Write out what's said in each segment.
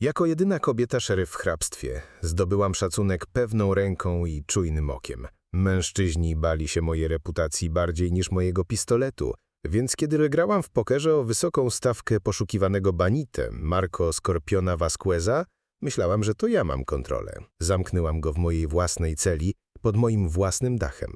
Jako jedyna kobieta szeryf w hrabstwie zdobyłam szacunek pewną ręką i czujnym okiem. Mężczyźni bali się mojej reputacji bardziej niż mojego pistoletu, więc kiedy wygrałam w pokerze o wysoką stawkę poszukiwanego banitem Marco Skorpiona Vasqueza, myślałam, że to ja mam kontrolę. Zamknęłam go w mojej własnej celi, pod moim własnym dachem.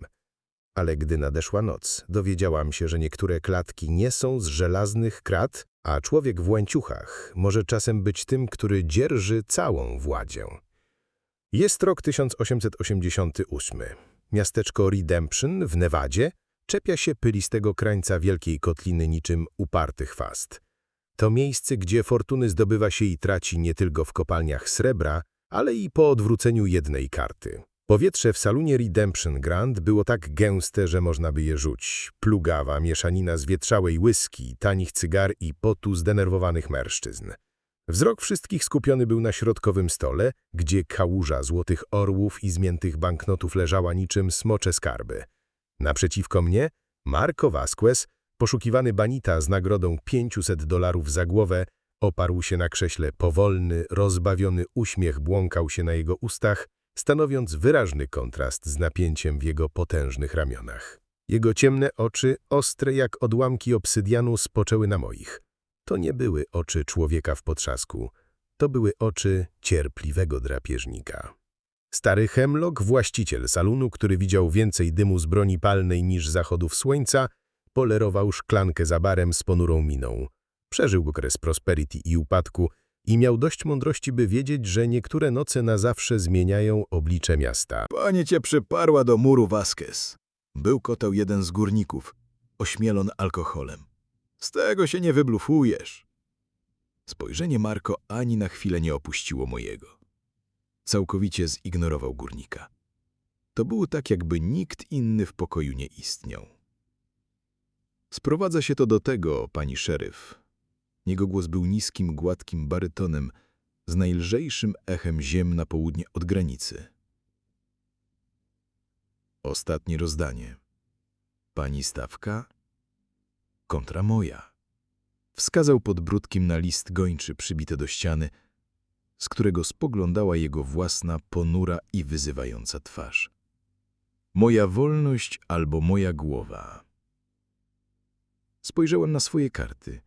Ale gdy nadeszła noc, dowiedziałam się, że niektóre klatki nie są z żelaznych krat, a człowiek w łańcuchach może czasem być tym, który dzierży całą władzę. Jest rok 1888. Miasteczko Redemption w Nevadzie czepia się pylistego krańca wielkiej kotliny niczym uparty chwast. To miejsce, gdzie fortuny zdobywa się i traci nie tylko w kopalniach srebra, ale i po odwróceniu jednej karty. Powietrze w salonie Redemption Grand było tak gęste, że można by je rzuć. Plugawa mieszanina zwietrzałej whisky, tanich cygar i potu zdenerwowanych mężczyzn. Wzrok wszystkich skupiony był na środkowym stole, gdzie kałuża złotych orłów i zmiętych banknotów leżała niczym smocze skarby. Naprzeciwko mnie Marco Vasquez, poszukiwany banita z nagrodą 500 dolarów za głowę, oparł się na krześle powolny, rozbawiony uśmiech błąkał się na jego ustach, stanowiąc wyraźny kontrast z napięciem w jego potężnych ramionach. Jego ciemne oczy, ostre jak odłamki obsydianu, spoczęły na moich. To nie były oczy człowieka w potrzasku, to były oczy cierpliwego drapieżnika. Stary Hemlock, właściciel salonu, który widział więcej dymu z broni palnej niż zachodów słońca, polerował szklankę za barem z ponurą miną. Przeżył okres prosperity i upadku i miał dość mądrości, by wiedzieć, że niektóre noce na zawsze zmieniają oblicze miasta. Panie cię przyparła do muru Vasquez. Był koteł jeden z górników, ośmielon alkoholem. Z tego się nie wyblufujesz. Spojrzenie Marko ani na chwilę nie opuściło mojego. Całkowicie zignorował górnika. To było tak, jakby nikt inny w pokoju nie istniał. Sprowadza się to do tego, pani szeryf. Jego głos był niskim, gładkim barytonem z najlżejszym echem ziem na południe od granicy. Ostatnie rozdanie. Pani stawka kontra moja. Wskazał podbródkiem na list gończy przybity do ściany, z którego spoglądała jego własna ponura i wyzywająca twarz. Moja wolność albo moja głowa. Spojrzałem na swoje karty,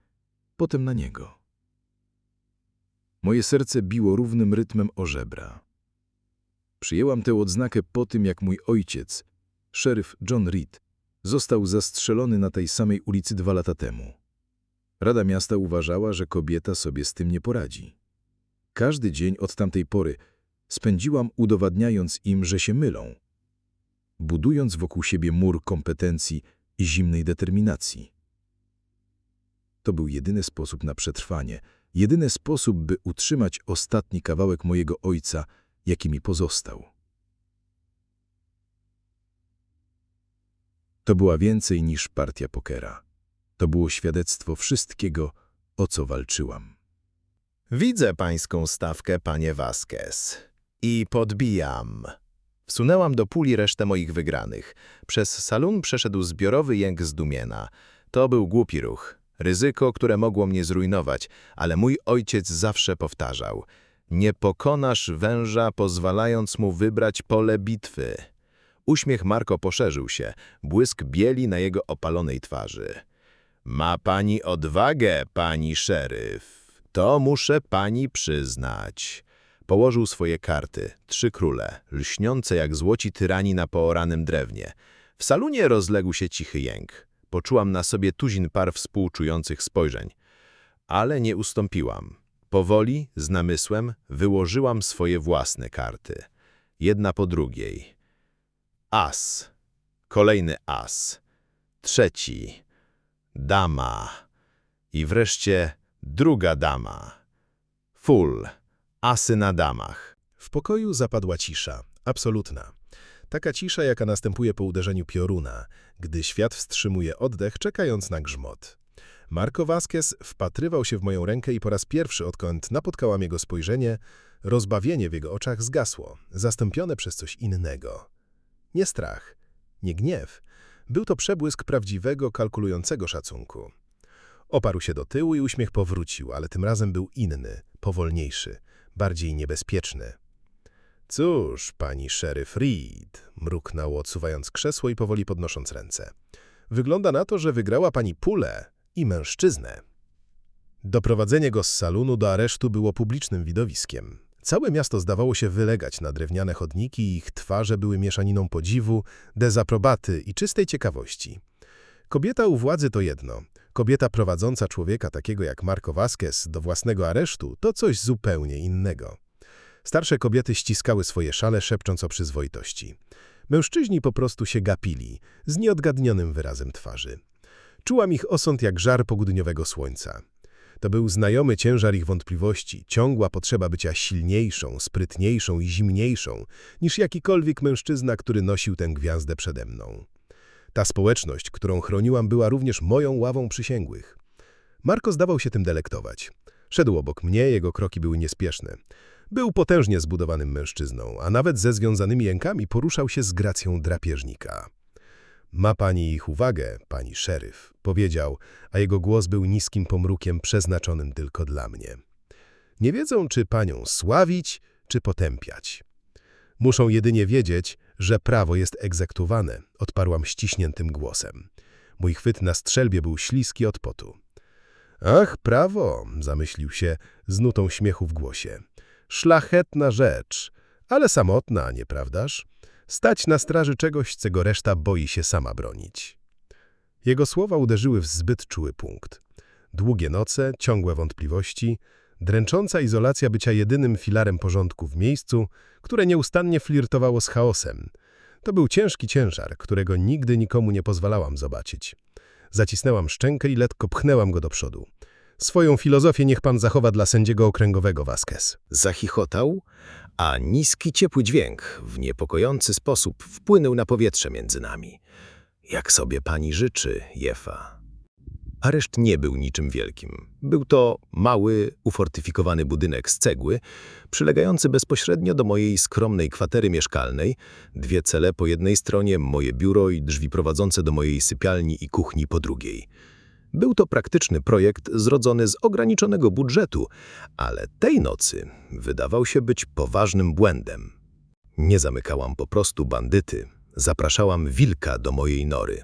potem na niego. Moje serce biło równym rytmem o żebra. Przyjęłam tę odznakę po tym, jak mój ojciec, szeryf John Reed, został zastrzelony na tej samej ulicy dwa lata temu. Rada miasta uważała, że kobieta sobie z tym nie poradzi. Każdy dzień od tamtej pory spędziłam udowadniając im, że się mylą, budując wokół siebie mur kompetencji i zimnej determinacji. To był jedyny sposób na przetrwanie, jedyny sposób, by utrzymać ostatni kawałek mojego ojca, jaki mi pozostał. To była więcej niż partia pokera. To było świadectwo wszystkiego, o co walczyłam. Widzę pańską stawkę, panie Vasquez. I podbijam. Wsunęłam do puli resztę moich wygranych. Przez salon przeszedł zbiorowy jęk zdumienia. To był głupi ruch. Ryzyko, które mogło mnie zrujnować, ale mój ojciec zawsze powtarzał. Nie pokonasz węża, pozwalając mu wybrać pole bitwy. Uśmiech Marko poszerzył się, błysk bieli na jego opalonej twarzy. Ma pani odwagę, pani szeryf. To muszę pani przyznać. Położył swoje karty, trzy króle, lśniące jak złoci tyrani na pooranym drewnie. W salonie rozległ się cichy jęk. Poczułam na sobie tuzin par współczujących spojrzeń. Ale nie ustąpiłam. Powoli, z namysłem, wyłożyłam swoje własne karty. Jedna po drugiej. As. Kolejny as. Trzeci. Dama. I wreszcie druga dama. Full. Asy na damach. W pokoju zapadła cisza, absolutna. Taka cisza, jaka następuje po uderzeniu pioruna, gdy świat wstrzymuje oddech, czekając na grzmot. Marco Vasquez wpatrywał się w moją rękę i po raz pierwszy, odkąd napotkałam jego spojrzenie, rozbawienie w jego oczach zgasło, zastąpione przez coś innego. Nie strach, nie gniew. Był to przebłysk prawdziwego, kalkulującego szacunku. Oparł się do tyłu i uśmiech powrócił, ale tym razem był inny, powolniejszy, bardziej niebezpieczny. Cóż, pani szeryf Reed, mruknął, odsuwając krzesło i powoli podnosząc ręce. Wygląda na to, że wygrała pani pulę i mężczyznę. Doprowadzenie go z salonu do aresztu było publicznym widowiskiem. Całe miasto zdawało się wylegać na drewniane chodniki i ich twarze były mieszaniną podziwu, dezaprobaty i czystej ciekawości. Kobieta u władzy to jedno. Kobieta prowadząca człowieka takiego jak Marco Vasquez do własnego aresztu to coś zupełnie innego. Starsze kobiety ściskały swoje szale, szepcząc o przyzwoitości. Mężczyźni po prostu się gapili, z nieodgadnionym wyrazem twarzy. Czułam ich osąd jak żar południowego słońca. To był znajomy ciężar ich wątpliwości, ciągła potrzeba bycia silniejszą, sprytniejszą i zimniejszą niż jakikolwiek mężczyzna, który nosił tę gwiazdę przede mną. Ta społeczność, którą chroniłam, była również moją ławą przysięgłych. Marko zdawał się tym delektować. Szedł obok mnie, jego kroki były niespieszne. Był potężnie zbudowanym mężczyzną, a nawet ze związanymi jękami poruszał się z gracją drapieżnika. Ma pani ich uwagę, pani szeryf, powiedział, a jego głos był niskim pomrukiem przeznaczonym tylko dla mnie. Nie wiedzą, czy panią sławić, czy potępiać. Muszą jedynie wiedzieć, że prawo jest egzekwowane, odparłam ściśniętym głosem. Mój chwyt na strzelbie był śliski od potu. Ach, prawo, zamyślił się z nutą śmiechu w głosie. Szlachetna rzecz, ale samotna, nieprawdaż? Stać na straży czegoś, czego reszta boi się sama bronić. Jego słowa uderzyły w zbyt czuły punkt. Długie noce, ciągłe wątpliwości, dręcząca izolacja bycia jedynym filarem porządku w miejscu, które nieustannie flirtowało z chaosem. To był ciężki ciężar, którego nigdy nikomu nie pozwalałam zobaczyć. Zacisnęłam szczękę i letko pchnęłam go do przodu. Swoją filozofię niech pan zachowa dla sędziego okręgowego Vasquez. Zachichotał, a niski, ciepły dźwięk w niepokojący sposób wpłynął na powietrze między nami. Jak sobie pani życzy, Jefa. Areszt nie był niczym wielkim. Był to mały, ufortyfikowany budynek z cegły, przylegający bezpośrednio do mojej skromnej kwatery mieszkalnej, dwie cele po jednej stronie, moje biuro i drzwi prowadzące do mojej sypialni i kuchni po drugiej. Był to praktyczny projekt zrodzony z ograniczonego budżetu, ale tej nocy wydawał się być poważnym błędem. Nie zamykałam po prostu bandyty, zapraszałam wilka do mojej nory.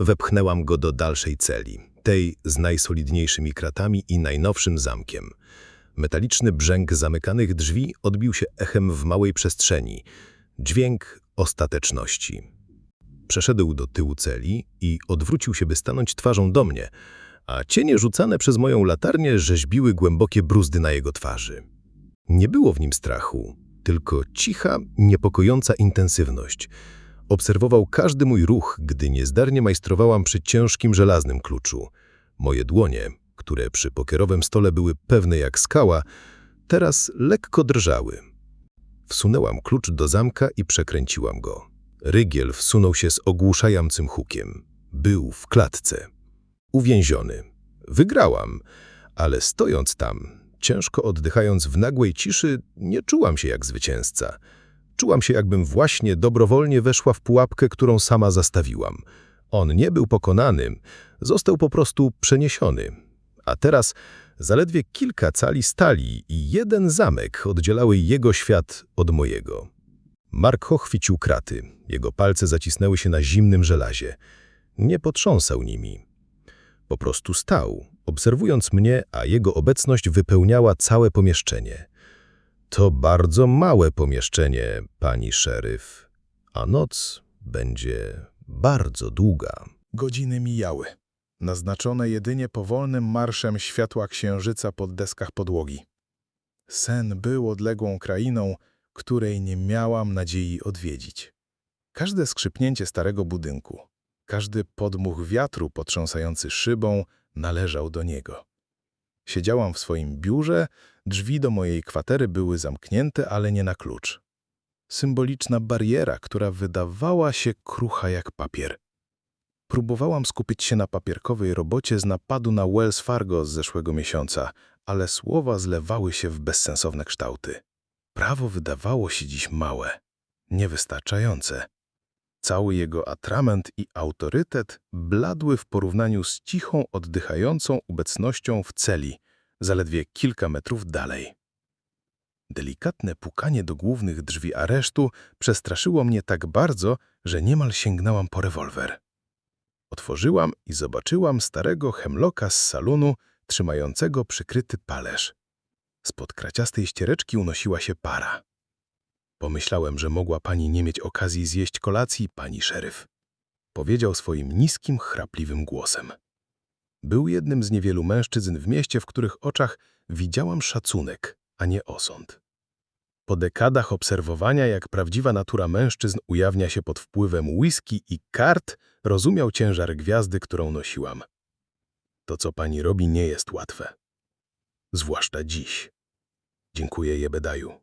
Wepchnęłam go do dalszej celi, tej z najsolidniejszymi kratami i najnowszym zamkiem. Metaliczny brzęk zamykanych drzwi odbił się echem w małej przestrzeni. Dźwięk ostateczności. Przeszedł do tyłu celi i odwrócił się, by stanąć twarzą do mnie, a cienie rzucane przez moją latarnię rzeźbiły głębokie bruzdy na jego twarzy. Nie było w nim strachu, tylko cicha, niepokojąca intensywność. Obserwował każdy mój ruch, gdy niezdarnie majstrowałam przy ciężkim żelaznym kluczu. Moje dłonie, które przy pokierowym stole były pewne jak skała, teraz lekko drżały. Wsunęłam klucz do zamka i przekręciłam go. Rygiel wsunął się z ogłuszającym hukiem. Był w klatce. Uwięziony. Wygrałam, ale stojąc tam, ciężko oddychając w nagłej ciszy, nie czułam się jak zwycięzca. Czułam się, jakbym właśnie dobrowolnie weszła w pułapkę, którą sama zastawiłam. On nie był pokonany, został po prostu przeniesiony. A teraz zaledwie kilka cali stali i jeden zamek oddzielały jego świat od mojego. Marko chwycił kraty. Jego palce zacisnęły się na zimnym żelazie. Nie potrząsał nimi. Po prostu stał, obserwując mnie, a jego obecność wypełniała całe pomieszczenie. To bardzo małe pomieszczenie, pani szeryf, a noc będzie bardzo długa. Godziny mijały, naznaczone jedynie powolnym marszem światła księżyca pod deskach podłogi. Sen był odległą krainą, której nie miałam nadziei odwiedzić. Każde skrzypnięcie starego budynku, każdy podmuch wiatru potrząsający szybą należał do niego. Siedziałam w swoim biurze, drzwi do mojej kwatery były zamknięte, ale nie na klucz. Symboliczna bariera, która wydawała się krucha jak papier. Próbowałam skupić się na papierkowej robocie z napadu na Wells Fargo z zeszłego miesiąca, ale słowa zlewały się w bezsensowne kształty. Prawo wydawało się dziś małe, niewystarczające. Cały jego atrament i autorytet bladły w porównaniu z cichą, oddychającą obecnością w celi, zaledwie kilka metrów dalej. Delikatne pukanie do głównych drzwi aresztu przestraszyło mnie tak bardzo, że niemal sięgnęłam po rewolwer. Otworzyłam i zobaczyłam starego hemloka z salonu, trzymającego przykryty palerz. Spod kraciastej ściereczki unosiła się para. Pomyślałem, że mogła pani nie mieć okazji zjeść kolacji, pani szeryf. Powiedział swoim niskim, chrapliwym głosem. Był jednym z niewielu mężczyzn w mieście, w których oczach widziałam szacunek, a nie osąd. Po dekadach obserwowania, jak prawdziwa natura mężczyzn ujawnia się pod wpływem whisky i kart, rozumiał ciężar gwiazdy, którą nosiłam. To, co pani robi, nie jest łatwe. Zwłaszcza dziś. Dziękuję, Jebedaju.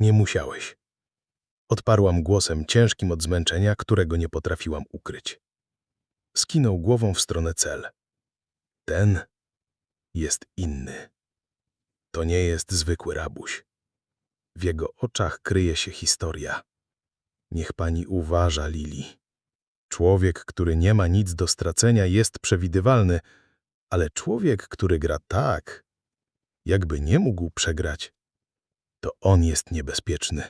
Nie musiałeś. Odparłam głosem ciężkim od zmęczenia, którego nie potrafiłam ukryć. Skinął głową w stronę cel. Ten jest inny. To nie jest zwykły rabuś. W jego oczach kryje się historia. Niech pani uważa, Lili. Człowiek, który nie ma nic do stracenia, jest przewidywalny, ale człowiek, który gra tak, jakby nie mógł przegrać, to on jest niebezpieczny.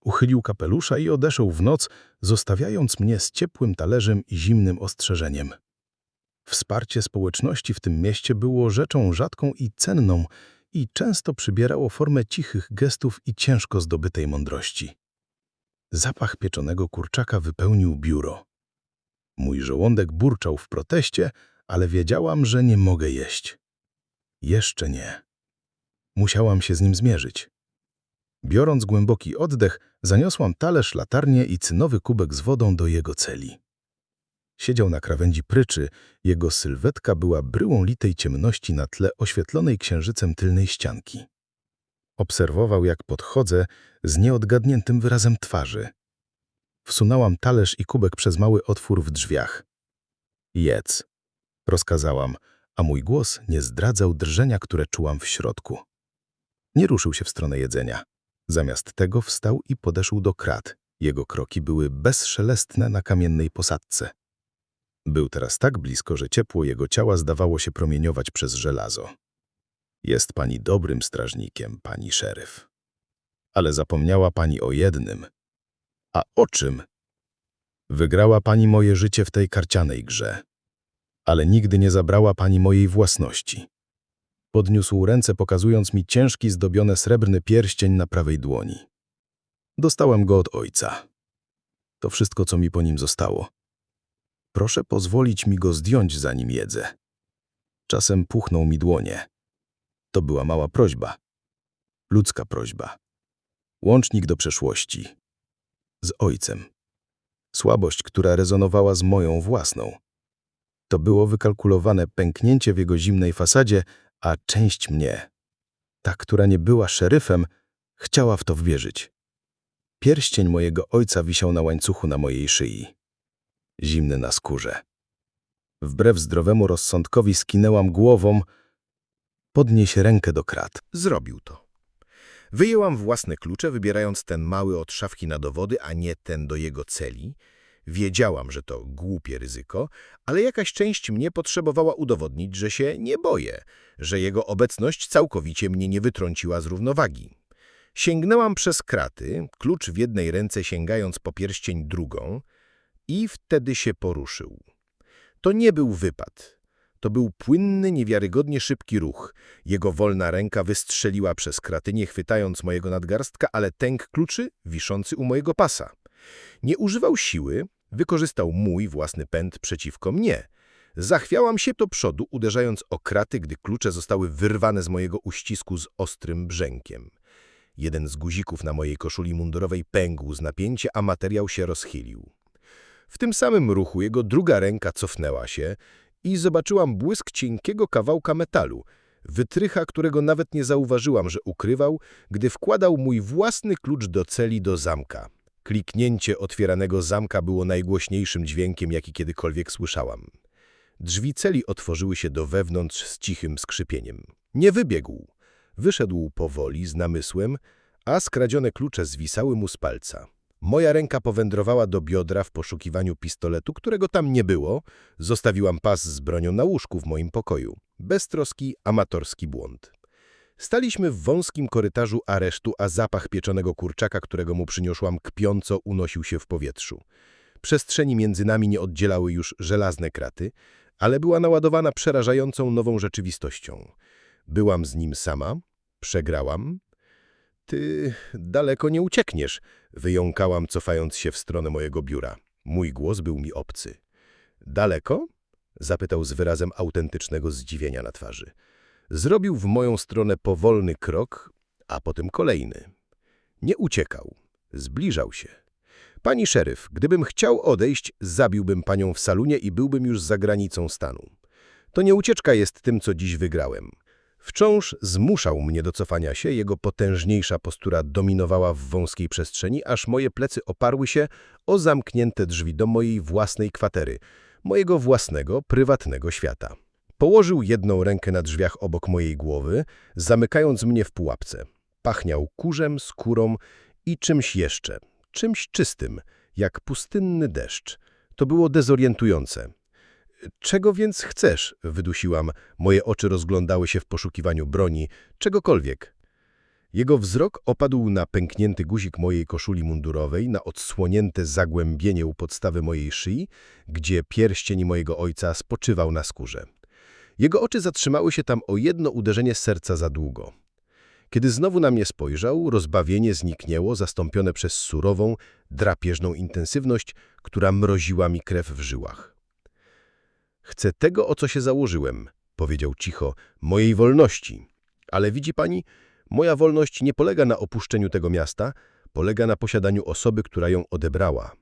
Uchylił kapelusza i odeszł w noc, zostawiając mnie z ciepłym talerzem i zimnym ostrzeżeniem. Wsparcie społeczności w tym mieście było rzeczą rzadką i cenną i często przybierało formę cichych gestów i ciężko zdobytej mądrości. Zapach pieczonego kurczaka wypełnił biuro. Mój żołądek burczał w proteście, ale wiedziałam, że nie mogę jeść. Jeszcze nie. Musiałam się z nim zmierzyć. Biorąc głęboki oddech, zaniosłam talerz, latarnię i cynowy kubek z wodą do jego celi. Siedział na krawędzi pryczy, jego sylwetka była bryłą litej ciemności na tle oświetlonej księżycem tylnej ścianki. Obserwował, jak podchodzę z nieodgadniętym wyrazem twarzy. Wsunęłam talerz i kubek przez mały otwór w drzwiach. Jedz, rozkazałam, a mój głos nie zdradzał drżenia, które czułam w środku. Nie ruszył się w stronę jedzenia. Zamiast tego wstał i podeszł do krat. Jego kroki były bezszelestne na kamiennej posadce. Był teraz tak blisko, że ciepło jego ciała zdawało się promieniować przez żelazo. Jest pani dobrym strażnikiem, pani szeryf. Ale zapomniała pani o jednym. A o czym? Wygrała pani moje życie w tej karcianej grze. Ale nigdy nie zabrała pani mojej własności. Podniósł ręce, pokazując mi ciężki, zdobiony srebrny pierścień na prawej dłoni. Dostałem go od ojca. To wszystko, co mi po nim zostało. Proszę pozwolić mi go zdjąć, zanim jedzę. Czasem puchnął mi dłonie. To była mała prośba. Ludzka prośba. Łącznik do przeszłości. Z ojcem. Słabość, która rezonowała z moją własną. To było wykalkulowane pęknięcie w jego zimnej fasadzie, a część mnie, ta, która nie była szeryfem, chciała w to wierzyć. Pierścień mojego ojca wisiał na łańcuchu na mojej szyi. Zimny na skórze. Wbrew zdrowemu rozsądkowi skinęłam głową, podnieś rękę do krat. Zrobił to. Wyjęłam własne klucze, wybierając ten mały od szafki na dowody, a nie ten do jego celi. Wiedziałam, że to głupie ryzyko, ale jakaś część mnie potrzebowała udowodnić, że się nie boję, że jego obecność całkowicie mnie nie wytrąciła z równowagi. Sięgnęłam przez kraty, klucz w jednej ręce sięgając po pierścień drugą i wtedy się poruszył. To nie był wypad. To był płynny, niewiarygodnie szybki ruch. Jego wolna ręka wystrzeliła przez kraty, nie chwytając mojego nadgarstka, ale tęk kluczy wiszący u mojego pasa. Nie używał siły, wykorzystał mój własny pęd przeciwko mnie. Zachwiałam się do przodu, uderzając o kraty, gdy klucze zostały wyrwane z mojego uścisku z ostrym brzękiem. Jeden z guzików na mojej koszuli mundurowej pękł z napięcia, a materiał się rozchylił. W tym samym ruchu jego druga ręka cofnęła się i zobaczyłam błysk cienkiego kawałka metalu, wytrycha, którego nawet nie zauważyłam, że ukrywał, gdy wkładał mój własny klucz do celi do zamka. Kliknięcie otwieranego zamka było najgłośniejszym dźwiękiem, jaki kiedykolwiek słyszałam. Drzwi celi otworzyły się do wewnątrz z cichym skrzypieniem. Nie wybiegł. Wyszedł powoli, z namysłem, a skradzione klucze zwisały mu z palca. Moja ręka powędrowała do biodra w poszukiwaniu pistoletu, którego tam nie było. Zostawiłam pas z bronią na łóżku w moim pokoju. Beztroski, amatorski błąd. Staliśmy w wąskim korytarzu aresztu, a zapach pieczonego kurczaka, którego mu przyniosłam, kpiąco unosił się w powietrzu. Przestrzeni między nami nie oddzielały już żelazne kraty, ale była naładowana przerażającą nową rzeczywistością. Byłam z nim sama, przegrałam. Ty daleko nie uciekniesz, wyjąkałam, cofając się w stronę mojego biura. Mój głos był mi obcy. Daleko? zapytał z wyrazem autentycznego zdziwienia na twarzy. Zrobił w moją stronę powolny krok, a potem kolejny. Nie uciekał, zbliżał się. Pani szeryf, gdybym chciał odejść, zabiłbym panią w salunie i byłbym już za granicą stanu. To nie ucieczka jest tym, co dziś wygrałem. Wciąż zmuszał mnie do cofania się, jego potężniejsza postura dominowała w wąskiej przestrzeni, aż moje plecy oparły się o zamknięte drzwi do mojej własnej kwatery, mojego własnego, prywatnego świata. Położył jedną rękę na drzwiach obok mojej głowy, zamykając mnie w pułapce. Pachniał kurzem, skórą i czymś jeszcze, czymś czystym, jak pustynny deszcz. To było dezorientujące. Czego więc chcesz? Wydusiłam. Moje oczy rozglądały się w poszukiwaniu broni, czegokolwiek. Jego wzrok opadł na pęknięty guzik mojej koszuli mundurowej, na odsłonięte zagłębienie u podstawy mojej szyi, gdzie pierścień mojego ojca spoczywał na skórze. Jego oczy zatrzymały się tam o jedno uderzenie serca za długo. Kiedy znowu na mnie spojrzał, rozbawienie zniknęło, zastąpione przez surową, drapieżną intensywność, która mroziła mi krew w żyłach. Chcę tego, o co się założyłem, powiedział cicho, mojej wolności. Ale widzi pani, moja wolność nie polega na opuszczeniu tego miasta, polega na posiadaniu osoby, która ją odebrała.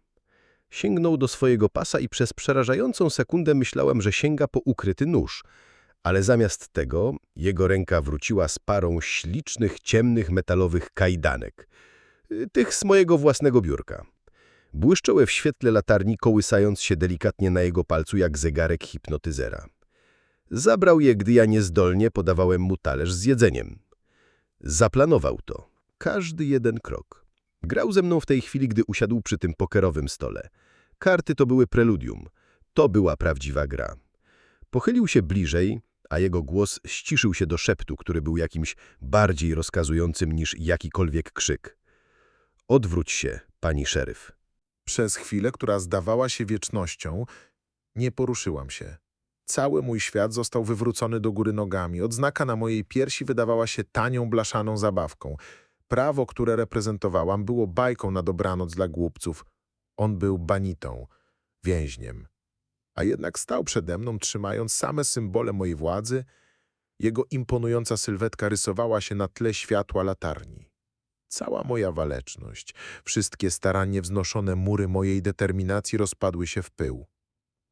Sięgnął do swojego pasa i przez przerażającą sekundę myślałem, że sięga po ukryty nóż, ale zamiast tego jego ręka wróciła z parą ślicznych, ciemnych, metalowych kajdanek, y, tych z mojego własnego biurka. Błyszczały w świetle latarni, kołysając się delikatnie na jego palcu jak zegarek hipnotyzera. Zabrał je, gdy ja niezdolnie podawałem mu talerz z jedzeniem. Zaplanował to. Każdy jeden krok. Grał ze mną w tej chwili, gdy usiadł przy tym pokerowym stole. Karty to były preludium. To była prawdziwa gra. Pochylił się bliżej, a jego głos ściszył się do szeptu, który był jakimś bardziej rozkazującym niż jakikolwiek krzyk. Odwróć się, pani szeryf. Przez chwilę, która zdawała się wiecznością, nie poruszyłam się. Cały mój świat został wywrócony do góry nogami. Odznaka na mojej piersi wydawała się tanią, blaszaną zabawką. Prawo, które reprezentowałam, było bajką na dobranoc dla głupców. On był banitą, więźniem. A jednak stał przede mną, trzymając same symbole mojej władzy. Jego imponująca sylwetka rysowała się na tle światła latarni. Cała moja waleczność, wszystkie starannie wznoszone mury mojej determinacji rozpadły się w pył.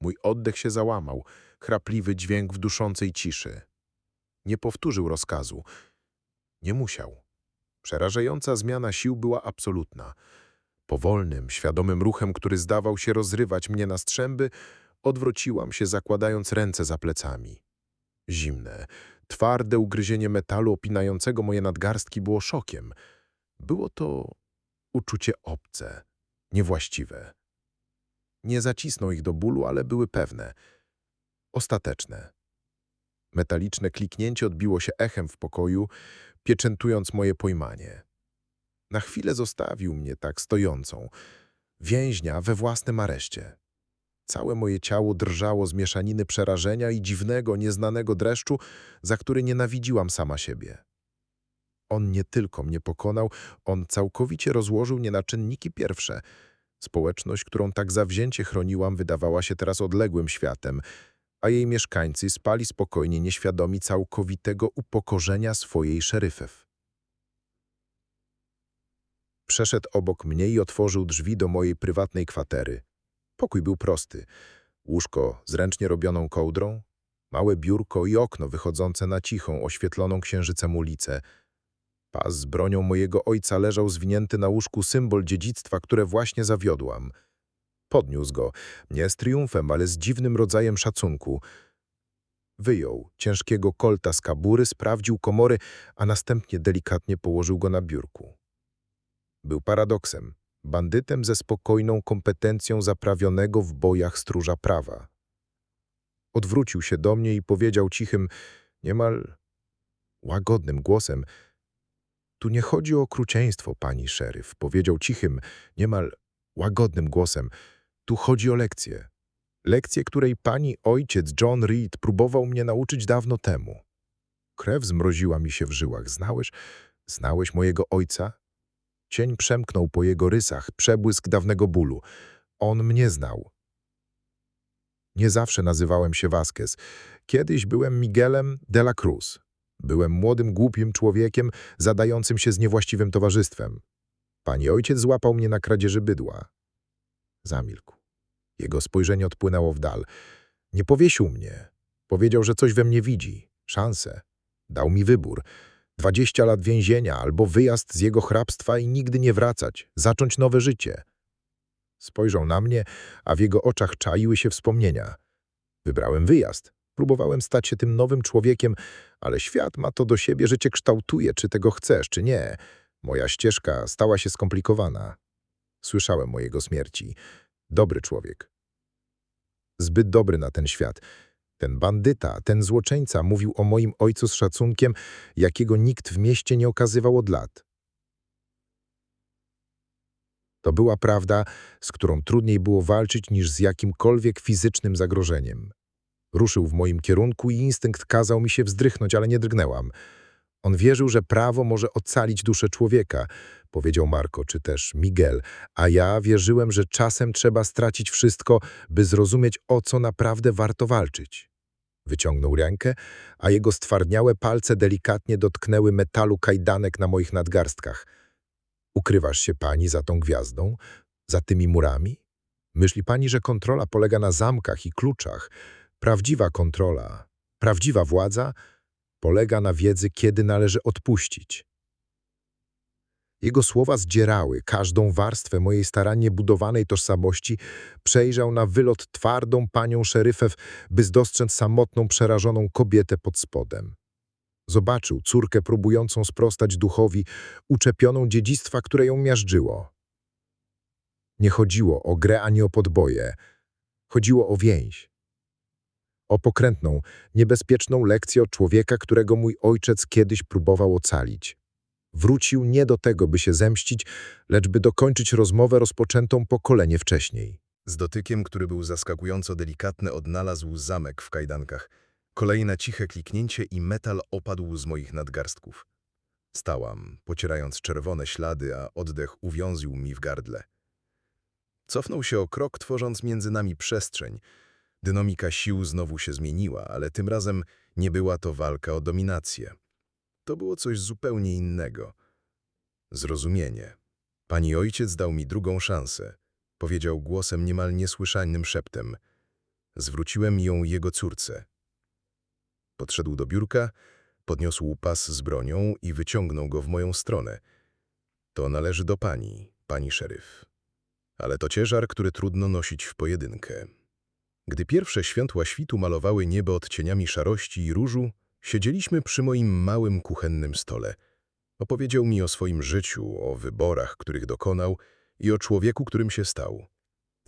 Mój oddech się załamał, chrapliwy dźwięk w duszącej ciszy. Nie powtórzył rozkazu. Nie musiał. Przerażająca zmiana sił była absolutna. Powolnym, świadomym ruchem, który zdawał się rozrywać mnie na strzęby, odwróciłam się, zakładając ręce za plecami. Zimne, twarde ugryzienie metalu opinającego moje nadgarstki było szokiem. Było to uczucie obce, niewłaściwe. Nie zacisnął ich do bólu, ale były pewne, ostateczne. Metaliczne kliknięcie odbiło się echem w pokoju, pieczętując moje pojmanie. Na chwilę zostawił mnie tak stojącą, więźnia we własnym areszcie. Całe moje ciało drżało z mieszaniny przerażenia i dziwnego, nieznanego dreszczu, za który nienawidziłam sama siebie. On nie tylko mnie pokonał, on całkowicie rozłożył mnie na czynniki pierwsze. Społeczność, którą tak zawzięcie chroniłam, wydawała się teraz odległym światem, a jej mieszkańcy spali spokojnie, nieświadomi całkowitego upokorzenia swojej szeryfew. Przeszedł obok mnie i otworzył drzwi do mojej prywatnej kwatery. Pokój był prosty. Łóżko z ręcznie robioną kołdrą, małe biurko i okno wychodzące na cichą, oświetloną księżycem ulicę. Pas z bronią mojego ojca leżał zwinięty na łóżku symbol dziedzictwa, które właśnie zawiodłam. Podniósł go, nie z triumfem, ale z dziwnym rodzajem szacunku. Wyjął ciężkiego kolta z kabury, sprawdził komory, a następnie delikatnie położył go na biurku. Był paradoksem. bandytem ze spokojną kompetencją zaprawionego w bojach stróża prawa. Odwrócił się do mnie i powiedział cichym, niemal łagodnym głosem: Tu nie chodzi o okrucieństwo, pani szeryf, powiedział cichym, niemal łagodnym głosem. Tu chodzi o lekcję. Lekcję, której pani ojciec John Reed próbował mnie nauczyć dawno temu. Krew zmroziła mi się w żyłach. Znałeś, znałeś mojego ojca? Cień przemknął po jego rysach, przebłysk dawnego bólu. On mnie znał. Nie zawsze nazywałem się Vasquez. Kiedyś byłem Miguelem de la Cruz. Byłem młodym, głupim człowiekiem, zadającym się z niewłaściwym towarzystwem. Pani ojciec złapał mnie na kradzieży bydła. Zamilkł. Jego spojrzenie odpłynęło w dal. Nie powiesił mnie. Powiedział, że coś we mnie widzi. Szansę. Dał mi wybór. Dwadzieścia lat więzienia albo wyjazd z jego hrabstwa i nigdy nie wracać. Zacząć nowe życie. Spojrzał na mnie, a w jego oczach czaiły się wspomnienia. Wybrałem wyjazd. Próbowałem stać się tym nowym człowiekiem, ale świat ma to do siebie, że cię kształtuje, czy tego chcesz, czy nie. Moja ścieżka stała się skomplikowana. Słyszałem o jego śmierci. Dobry człowiek. Zbyt dobry na ten świat. Ten bandyta, ten złoczyńca mówił o moim ojcu z szacunkiem, jakiego nikt w mieście nie okazywał od lat. To była prawda, z którą trudniej było walczyć niż z jakimkolwiek fizycznym zagrożeniem. Ruszył w moim kierunku i instynkt kazał mi się wzdrychnąć, ale nie drgnęłam. On wierzył, że prawo może ocalić duszę człowieka, powiedział Marco, czy też Miguel, a ja wierzyłem, że czasem trzeba stracić wszystko, by zrozumieć, o co naprawdę warto walczyć. Wyciągnął rękę, a jego stwardniałe palce delikatnie dotknęły metalu kajdanek na moich nadgarstkach. Ukrywasz się pani za tą gwiazdą? Za tymi murami? Myśli pani, że kontrola polega na zamkach i kluczach? Prawdziwa kontrola, prawdziwa władza polega na wiedzy, kiedy należy odpuścić. Jego słowa zdzierały każdą warstwę mojej starannie budowanej tożsamości, przejrzał na wylot twardą panią szeryfew, by dostrzec samotną, przerażoną kobietę pod spodem. Zobaczył córkę próbującą sprostać duchowi, uczepioną dziedzictwa, które ją miażdżyło. Nie chodziło o grę ani o podboje. Chodziło o więź. O pokrętną, niebezpieczną lekcję od człowieka, którego mój ojciec kiedyś próbował ocalić. Wrócił nie do tego, by się zemścić, lecz by dokończyć rozmowę rozpoczętą pokolenie wcześniej. Z dotykiem, który był zaskakująco delikatny, odnalazł zamek w kajdankach. Kolejne ciche kliknięcie i metal opadł z moich nadgarstków. Stałam, pocierając czerwone ślady, a oddech uwiązł mi w gardle. Cofnął się o krok, tworząc między nami przestrzeń. Dynamika sił znowu się zmieniła, ale tym razem nie była to walka o dominację. To było coś zupełnie innego. Zrozumienie. Pani ojciec dał mi drugą szansę. Powiedział głosem niemal niesłyszalnym szeptem. Zwróciłem ją jego córce. Podszedł do biurka, podniósł pas z bronią i wyciągnął go w moją stronę. To należy do pani, pani szeryf. Ale to ciężar, który trudno nosić w pojedynkę. Gdy pierwsze światła świtu malowały niebo odcieniami szarości i różu, siedzieliśmy przy moim małym kuchennym stole. Opowiedział mi o swoim życiu, o wyborach, których dokonał i o człowieku, którym się stał.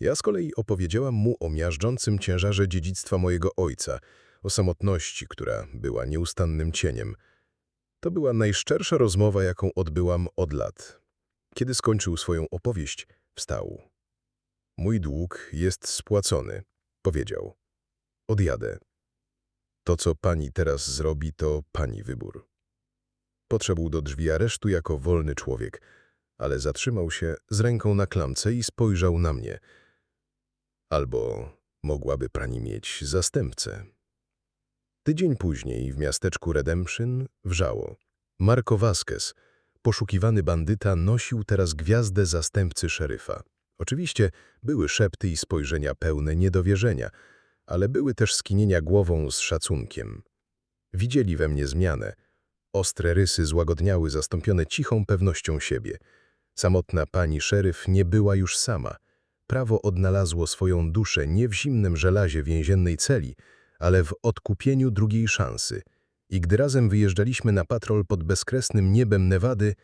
Ja z kolei opowiedziałam mu o miażdżącym ciężarze dziedzictwa mojego ojca, o samotności, która była nieustannym cieniem. To była najszczersza rozmowa, jaką odbyłam od lat. Kiedy skończył swoją opowieść, wstał. Mój dług jest spłacony, powiedział. Odjadę. To, co pani teraz zrobi, to pani wybór. Podszedł do drzwi aresztu jako wolny człowiek, ale zatrzymał się z ręką na klamce i spojrzał na mnie. Albo mogłaby pani mieć zastępcę. Tydzień później w miasteczku Redemption wrzało. Marco Vasquez, poszukiwany bandyta, nosił teraz gwiazdę zastępcy szeryfa. Oczywiście były szepty i spojrzenia pełne niedowierzenia, ale były też skinienia głową z szacunkiem. Widzieli we mnie zmianę. Ostre rysy złagodniały, zastąpione cichą pewnością siebie. Samotna pani szeryf nie była już sama. Prawo odnalazło swoją duszę nie w zimnym żelazie więziennej celi, ale w odkupieniu drugiej szansy. I gdy razem wyjeżdżaliśmy na patrol pod bezkresnym niebem Nevady,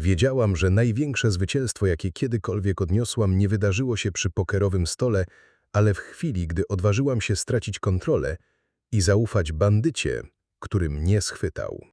Wiedziałam, że największe zwycięstwo, jakie kiedykolwiek odniosłam, nie wydarzyło się przy pokerowym stole, ale w chwili, gdy odważyłam się stracić kontrolę i zaufać bandycie, który mnie schwytał.